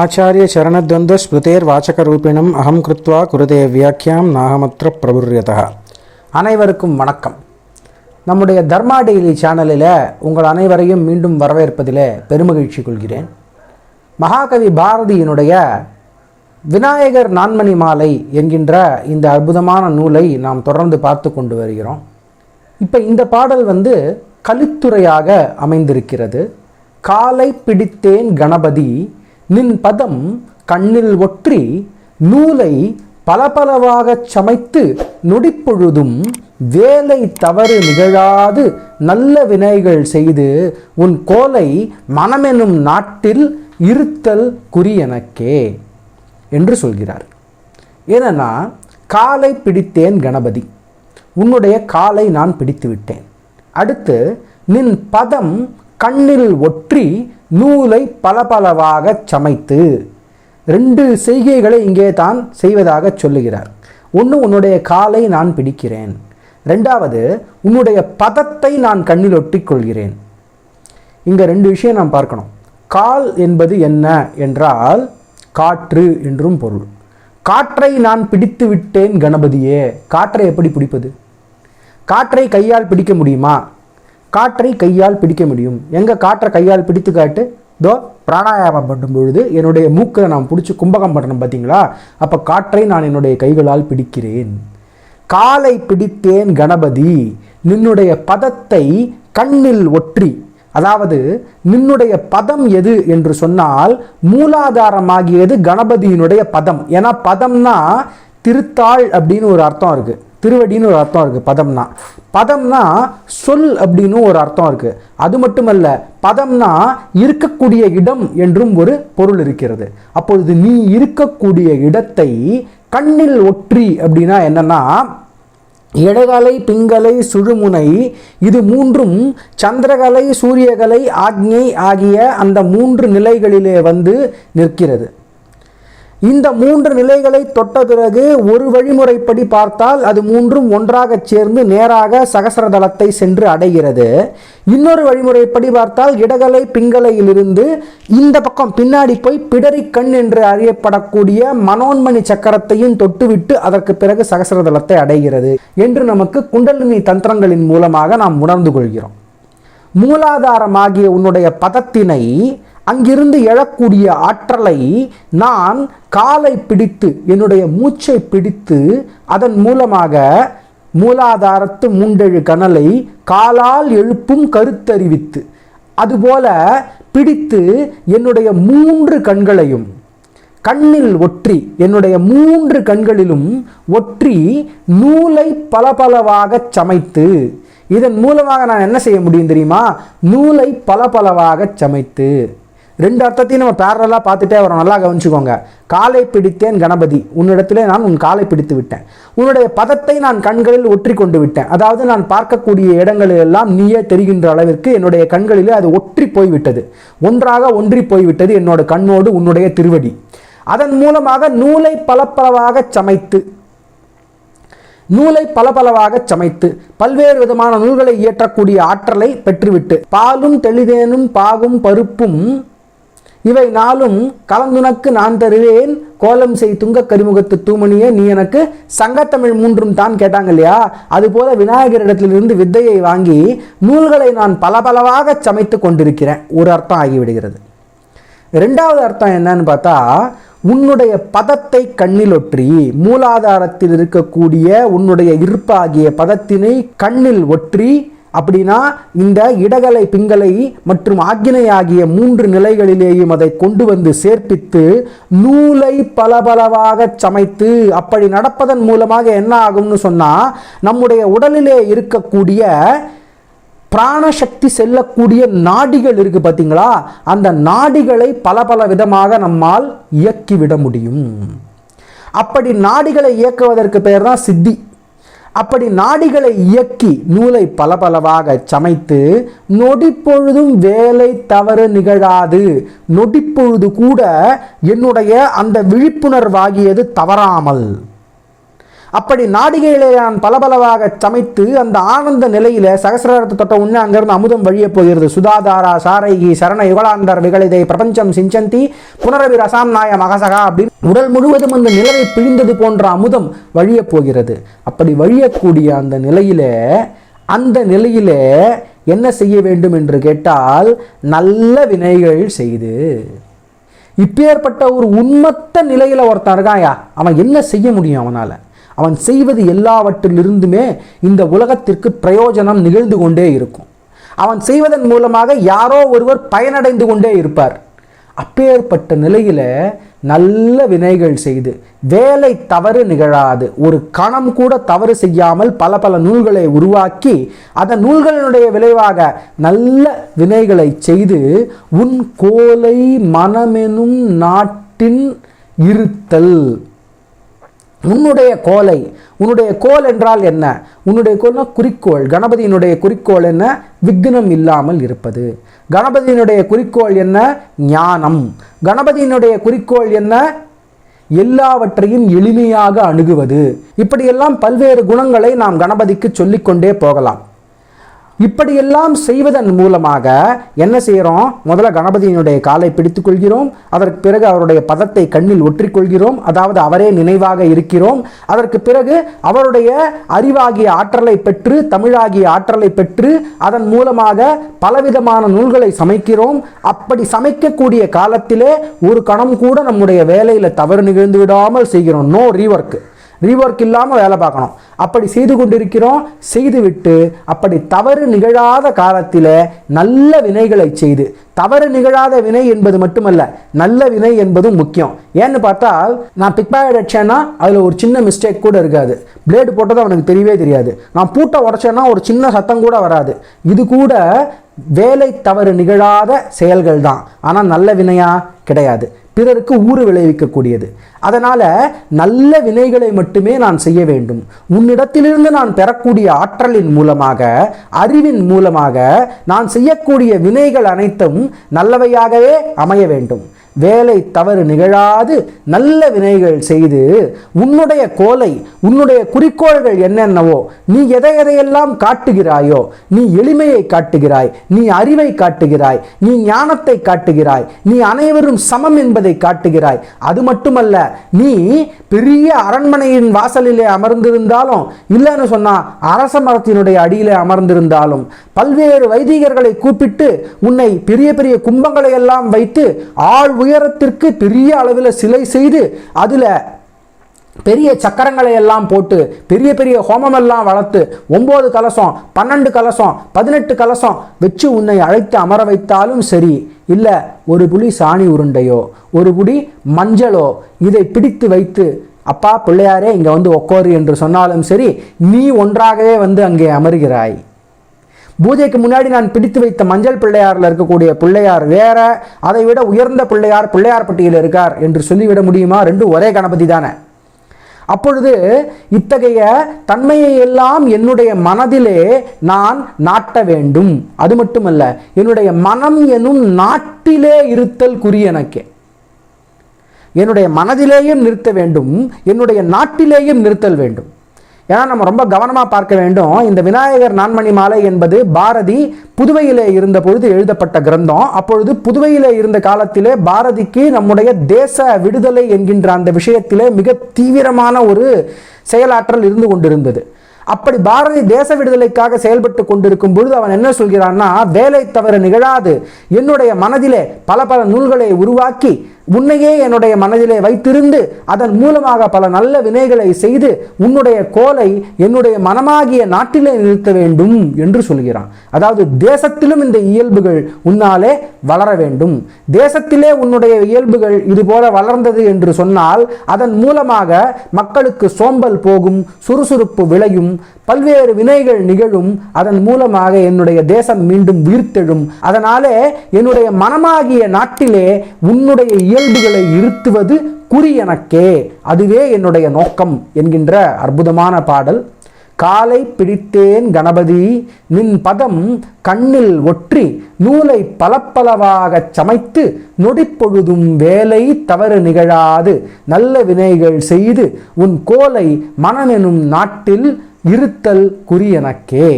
ஆச்சாரிய அகம் கிருத்வா குருதே வியாக்கியாம் நாகமற்ற பிரபுரியதா. அனைவருக்கும் வணக்கம். நம்முடைய தர்மா டெய்லி சேனலில் உங்கள் அனைவரையும் மீண்டும் வரவேற்பதில் பெருமகிழ்ச்சி கொள்கிறேன். மகாகவி பாரதியினுடைய விநாயகர் நான்மணி மாலை என்கின்ற இந்த அற்புதமான நூலை நாம் தொடர்ந்து பார்த்து கொண்டு வருகிறோம். இப்போ இந்த பாடல் வந்து கலித்துறையாக அமைந்திருக்கிறது. காலை பிடித்தேன் கணபதி நின் பதம் கண்ணில் ஒற்றி நூலை பலபலவாகச் சமைத்து நொடிப்பொழுதும் வேலை தவறு நிகழாது நல்ல வினைகள் செய்து உன் கோலை மனமெனும் நாட்டில் இருத்தல் குறியனக்கே என்று சொல்கிறார். ஏன்னா காலை பிடித்தேன் கணபதி. உன்னுடைய காலை நான் பிடித்து விட்டேன் அடுத்து நின் பதம் கண்ணில் ஒற்றி நூலை பலபலவாகச் சமைத்து ரெண்டு செய்கைகளை இங்கே தான் செய்வதாக சொல்லுகிறார். ஒன்று உன்னுடைய காலை நான் பிடிக்கிறேன். ரெண்டாவது உன்னுடைய பதத்தை நான் கண்ணில் ஒட்டிக் கொள்கிறேன் இங்கே ரெண்டு விஷயம் நாம் பார்க்கணும். கால் என்பது என்ன என்றால் காற்று என்றும் பொருள். காற்றை நான் பிடித்து விட்டேன் கணபதியே. காற்றை எப்படி பிடிப்பது? காற்றை கையால் பிடிக்க முடியுமா? காற்றை கையால் பிடிக்க முடியும். எங்கே காற்றை கையால் பிடித்து காட்டு? தோ பிராணாயாமம் பண்ணும் பொழுது என்னுடைய மூக்கை நான் பிடிச்சி கும்பகம் பண்ணுறேன் பார்த்தீங்களா அப்போ காற்றை நான் என்னுடைய கைகளால் பிடிக்கிறேன். காலை பிடித்தேன் கணபதி நின்னுடைய பதத்தை கண்ணில் ஒற்றி. அதாவது நின்னுடைய பதம் எது என்று சொன்னால் மூலாதாரமாகியது கணபதியினுடைய பதம். ஏன்னா பதம்னா திருத்தாள் அப்படின்னு ஒரு அர்த்தம் இருக்குது திருவடின்னு ஒரு அர்த்தம் இருக்குது பதம்னா. பதம்னா சொல் அப்படின்னு ஒரு அர்த்தம் இருக்குது அது மட்டுமல்ல பதம்னா இருக்கக்கூடிய இடம் என்றும் ஒரு பொருள் இருக்கிறது. அப்பொழுது நீ இருக்கக்கூடிய இடத்தை கண்ணில் ஒற்றி அப்படின்னா என்னென்னா இடகலை பிங்கலை சுழுமுனை இது மூன்றும் சந்திரகலை சூரியகலை ஆக்ஞை ஆகிய அந்த மூன்று நிலைகளிலே வந்து நிற்கிறது. இந்த மூன்று நிலைகளை தொட்ட பிறகு ஒரு வழிமுறைப்படி பார்த்தால் அது மூன்றும் ஒன்றாக சேர்ந்து நேராக சகசரதளத்தை சென்று அடைகிறது. இன்னொரு வழிமுறைப்படி பார்த்தால் இடகலை பிங்கலையிலிருந்து இந்த பக்கம் பின்னாடி போய் பிடரி கண் என்று அறியப்படக்கூடிய மனோன்மணி சக்கரத்தையும் தொட்டுவிட்டு அதற்கு பிறகு சகசரதளத்தை அடைகிறது என்று நமக்கு குண்டலினி தந்திரங்களின் மூலமாக நாம் உணர்ந்து கொள்கிறோம். மூலாதாரமாகிய உன்னுடைய பதத்தினை அங்கிருந்து எழக்கூடிய ஆற்றலை நான் காலை பிடித்து என்னுடைய மூச்சை பிடித்து அதன் மூலமாக மூலாதாரத்து மூண்டெழு கனலை காலால் எழுப்பும் கருத்தறிவித்து அதுபோல பிடித்து என்னுடைய மூன்று கண்களையும் கண்ணில் ஒற்றி என்னுடைய மூன்று கண்களிலும் ஒற்றி நூலை பலபலவாக சமைத்து இதன் மூலமாக நான் என்ன செய்ய முடியும் தெரியுமா? நூலை பலபலவாக சமைத்து. ரெண்டு அர்த்தத்தையும் நம்ம பேரலாக பார்த்துட்டே வரோம். நல்லா கவனிச்சுக்கோங்க. காலை பிடித்தேன் கணபதி. உன்னிடத்திலே நான் உன் காலை பிடித்து விட்டேன். உன்னுடைய பதத்தை நான் கண்களில் ஒற்றி கொண்டு விட்டேன். அதாவது நான் பார்க்கக்கூடிய இடங்களில் எல்லாம் நீயே தெரிகின்ற அளவிற்கு என்னுடைய கண்களிலே அது ஒற்றி போய்விட்டது. ஒன்றாக ஒன்றி போய்விட்டது என்னோட கண்ணோடு உன்னுடைய திருவடி. அதன் மூலமாக நூலை பலப்பலவாக சமைத்து நூலை பலபலவாக சமைத்து பல்வேறு விதமான நூல்களை இயற்றக்கூடிய ஆற்றலை பெற்றுவிட்டு பாலும் தெளிதேனும் பாகும் பருப்பும் இவை நாளும் கலந்துனக்கு நான் தருவேன். கோலம் செய் துங்க கரிமுகத்து தூமணியே நீ எனக்கு சங்கத்தமிழ் மூன்றும் தான் கேட்டாங்க இல்லையா அதுபோல விநாயகரிடத்திலிருந்து வித்தையை வாங்கி நூல்களை நான் பலபலவாக சமைத்து கொண்டிருக்கிறேன். ஒரு அர்த்தம் ஆகிவிடுகிறது. ரெண்டாவது அர்த்தம் என்னன்னு பார்த்தா உன்னுடைய பதத்தை கண்ணிலொற்றி மூலாதாரத்தில் இருக்கக்கூடிய உன்னுடைய இருப்பாகிய பதத்தினை கண்ணில் ஒற்றி அப்படின்னா இந்த இடகலை பிங்கலை மற்றும் ஆக்கினை ஆகிய மூன்று நிலைகளிலேயும் அதை கொண்டு வந்து சேர்ப்பித்து நூலை பலபலவாக சமைத்து அப்படி நடப்பதன் மூலமாக என்ன ஆகும்னு சொன்னால் நம்முடைய உடலிலே இருக்கக்கூடிய பிராணசக்தி செல்லக்கூடிய நாடிகள் இருக்கு பார்த்தீங்களா அந்த நாடிகளை பல பல விதமாக நம்மால் இயக்கிவிட முடியும். அப்படி நாடிகளை இயக்குவதற்கு பெயர் தான் சித்தி. அப்படி நாடிகளை இயக்கி நூலை பலபலவாக சமைத்து நொடிப்பொழுதும் வேலை தவறு நிகழாது. நொடிப்பொழுது கூட என்னுடைய அந்த விழிப்புணர்வாகியது தவறாமல். அப்படி நாடிகைகளை நான் பலபலவாக சமைத்து அந்த ஆனந்த நிலையில சகசிரத்தை தொட்ட உடனே அங்கிருந்து அமுதம் வழிய போகிறது. சுதாதாரா சாரைகி சரண யுகலாந்தர் விகலிதை பிரபஞ்சம் சிஞ்சந்தி புனரவி ரசாம் நாய மகசகா அப்படின்னு உடல் முழுவதும் அந்த நிலவை பிழிந்தது போன்ற அமுதம் வழிய போகிறது. அப்படி வழியக்கூடிய அந்த நிலையில அந்த நிலையில என்ன செய்ய வேண்டும் என்று கேட்டால் நல்ல வினைகள் செய்து. இப்பேற்பட்ட ஒரு உண்மத்த நிலையில் ஒருத்தன் இருக்காயா அவன் என்ன செய்ய முடியும் அவனால்? அவன் செய்வது எல்லாவற்றிலிருந்துமே இந்த உலகத்திற்கு பிரயோஜனம் நிகழ்ந்து கொண்டே இருக்கும். அவன் செய்வதன் மூலமாக யாரோ ஒருவர் பயனடைந்து கொண்டே இருப்பார். அப்பேற்பட்ட நிலையில் நல்ல வினைகள் செய்து வேலை தவறு நிகழாது. ஒரு கணம் கூட தவறு செய்யாமல் பல பல நூல்களை உருவாக்கி அந்த நூல்களினுடைய விளைவாக நல்ல வினைகளை செய்து உன் கோலை மனமெனும் நாட்டின் இருத்தல். உன்னுடைய கோலை உன்னுடைய கோல் என்றால் என்ன? உன்னுடைய கோல்னா குறிக்கோள். கணபதியினுடைய குறிக்கோள் என்ன? விக்னம் இல்லாமல் இருப்பது. கணபதியினுடைய குறிக்கோள் என்ன? ஞானம். கணபதியினுடைய குறிக்கோள் என்ன? எல்லாவற்றையும் எளிமையாக அணுகுவது. இப்படியெல்லாம் பல்வேறு குணங்களை நாம் கணபதிக்கு சொல்லிக்கொண்டே போகலாம். இப்படியெல்லாம் செய்வதன் மூலமாக என்ன செய்கிறோம்? முதல்ல கணபதியினுடைய காலை பிடித்துக்கொள்கிறோம். அதற்கு பிறகு அவருடைய பதத்தை கண்ணில் ஒற்றிக்கொள்கிறோம். அதாவது அவரே நினைவாக இருக்கிறோம். அதற்கு பிறகு அவருடைய அறிவாகிய ஆற்றலை பெற்று தமிழாகிய ஆற்றலை பெற்று அதன் மூலமாக பலவிதமான நூல்களை சமைக்கிறோம். அப்படி சமைக்கக்கூடிய காலத்திலே ஒரு கணம் கூட நம்முடைய வேலையில் தவறு நிகழ்ந்து விடாமல் செய்கிறோம். நோ ரீவர்க்கு ரீவொர்க் இல்லாமல் வேலை பார்க்கணும். அப்படி செய்து கொண்டிருக்கிறோம் செய்துவிட்டு அப்படி தவறு நிகழாத காலத்தில் நல்ல வினைகளை செய்து தவறு நிகழாத வினை என்பது மட்டுமல்ல நல்ல வினை என்பதும் முக்கியம். ஏன்னு பார்த்தால் நான் பிக்பாயட் அடிச்சேன்னா அதில் ஒரு சின்ன மிஸ்டேக் கூட இருக்காது. பிளேடு போட்டது அவனுக்கு தெரியவே தெரியாது. நான் பூட்டை உடச்சேன்னா ஒரு சின்ன சத்தம் கூட வராது. இது கூட வேலை தவறு நிகழாத செயல்கள் தான் ஆனால் நல்ல வினையா கிடையாது. பிறருக்கு ஊறு விளைவிக்கக்கூடியது. அதனால் நல்ல வினைகளை மட்டுமே நான் செய்ய வேண்டும். உன்னிடத்திலிருந்து நான் பெறக்கூடிய ஆற்றலின் மூலமாக அறிவின் மூலமாக நான் செய்யக்கூடிய வினைகள் அனைத்தும் நல்லவையாகவே அமைய வேண்டும். வேலை தவறு நிகழாது நல்ல வினைகள் செய்து உன்னுடைய கோலை உன்னுடைய குறிக்கோள்கள் என்னென்னவோ நீ எதை எதையெல்லாம் காட்டுகிறாயோ நீ எளிமையை காட்டுகிறாய் நீ அறிவை காட்டுகிறாய் நீ ஞானத்தை காட்டுகிறாய் நீ அனைவரும் சமம் என்பதை காட்டுகிறாய். அது மட்டுமல்ல நீ பெரிய அரண்மனையின் வாசலிலே அமர்ந்திருந்தாலும் இல்லைன்னு சொன்னா அரச மரத்தினுடைய அடியிலே அமர்ந்திருந்தாலும் பல்வேறு வைதிகர்களை கூப்பிட்டு உன்னை பெரிய பெரிய கும்பங்களை எல்லாம் வைத்து ஆள் உயரத்திற்கு பெரிய அளவில் சிலை செய்து அதில் பெரிய சக்கரங்களை எல்லாம் போட்டு பெரிய பெரிய ஹோமமெல்லாம் வளர்த்து ஒம்பது கலசம் பன்னெண்டு கலசம் பதினெட்டு கலசம் வச்சு உன்னை அழைத்து அமர வைத்தாலும் சரி இல்லை ஒரு புலி சாணி உருண்டையோ ஒரு புடி மஞ்சளோ இதை பிடித்து வைத்து அப்பா பிள்ளையாரே இங்கே வந்து ஒக்கோரு என்று சொன்னாலும் சரி நீ ஒன்றாகவே வந்து அங்கே அமர்கிறாய். பூஜைக்கு முன்னாடி நான் பிடித்து வைத்த மஞ்சள் பிள்ளையாரில் இருக்கக்கூடிய பிள்ளையார் வேற அதை விட உயர்ந்த பிள்ளையார் பிள்ளையார்பட்டியில் இருக்கார் என்று சொல்லிவிட முடியுமா? ரெண்டும் ஒரே கணபதி தானே. அப்பொழுது இத்தகைய தன்மையை எல்லாம் என்னுடைய மனதிலே நான் நாட்ட வேண்டும். அது மட்டுமல்ல என்னுடைய மனம் எனும் நாட்டிலே இருத்தல் குறி எனக்கே. என்னுடைய மனதிலேயும் நிறுத்த வேண்டும் என்னுடைய நாட்டிலேயும் நிறுத்தல் வேண்டும். ஏன்னா நம்ம ரொம்ப கவனமாக பார்க்க வேண்டும். இந்த விநாயகர் நான்மணி மாலை என்பது பாரதி புதுவையிலே இருந்த பொழுது எழுதப்பட்ட கிரந்தம். அப்பொழுது புதுவையில் இருந்த காலத்திலே பாரதிக்கு நம்முடைய தேச விடுதலை என்கின்ற அந்த விஷயத்திலே மிக தீவிரமான ஒரு செயலாற்றல் இருந்து கொண்டிருந்தது. அப்படி பாரதி தேச விடுதலைக்காக செயல்பட்டு கொண்டிருக்கும் பொழுது அவன் என்ன சொல்கிறான்னா வேலை தவறு நிகழாது. என்னுடைய மனதிலே பல பல நூல்களை உருவாக்கி உன்னையே என்னுடைய மனதிலே வைத்திருந்து அதன் மூலமாக பல நல்ல வினைகளை செய்து உன்னுடைய கோலை என்னுடைய மனமாகிய நாட்டிலே நிறுத்த வேண்டும் என்று சொல்கிறான். அதாவது தேசத்திலும் இந்த இயல்புகள் உன்னாலே வளர வேண்டும். தேசத்திலே உன்னுடைய இயல்புகள் இதுபோல வளர்ந்தது என்று சொன்னால் அதன் மூலமாக மக்களுக்கு சோம்பல் போகும் சுறுசுறுப்பு விளையும் பல்வேறு வினைகள் நிகழும். அதன் மூலமாக என்னுடைய தேசம் மீண்டும் உயிர்த்தெழும். அதனாலே என்னுடைய மனமாகிய நாட்டிலே உன்னுடைய இயல்புகளை இருத்துவது குறி எனக்கே. அதுவே என்னுடைய நோக்கம் என்கின்ற அற்புதமான பாடல். காலை பிடித்தேன் கணபதி நின் பதம் கண்ணில் ஒற்றி நூலை பலப்பலவாகச் சமைத்து நொடிப்பொழுதும் வேலை தவறு நிகழாது. நல்ல வினைகள் செய்து உன் கோலை மனமெனும் நாட்டில் இருத்தல் குறியனக்கே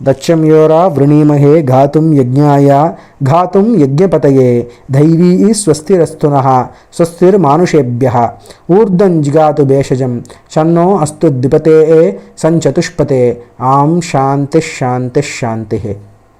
தட்சம்யோரா விருணீமகே காத்தும் யஜ்ஞாயா காத்தும் யஜ்ஞபதையே தைவீ ஸ்வஸ்திரஸ்துனः ஸ்வஸ்திர்மானுஷேபிய ஊர்தஞ்சிகாத்து பேஷஜம் சன்னோ அஸ்து திபதே சஞ்சதுஷ்பதே ஆம் சாந்தி ஷாந்தி ஷாந்தி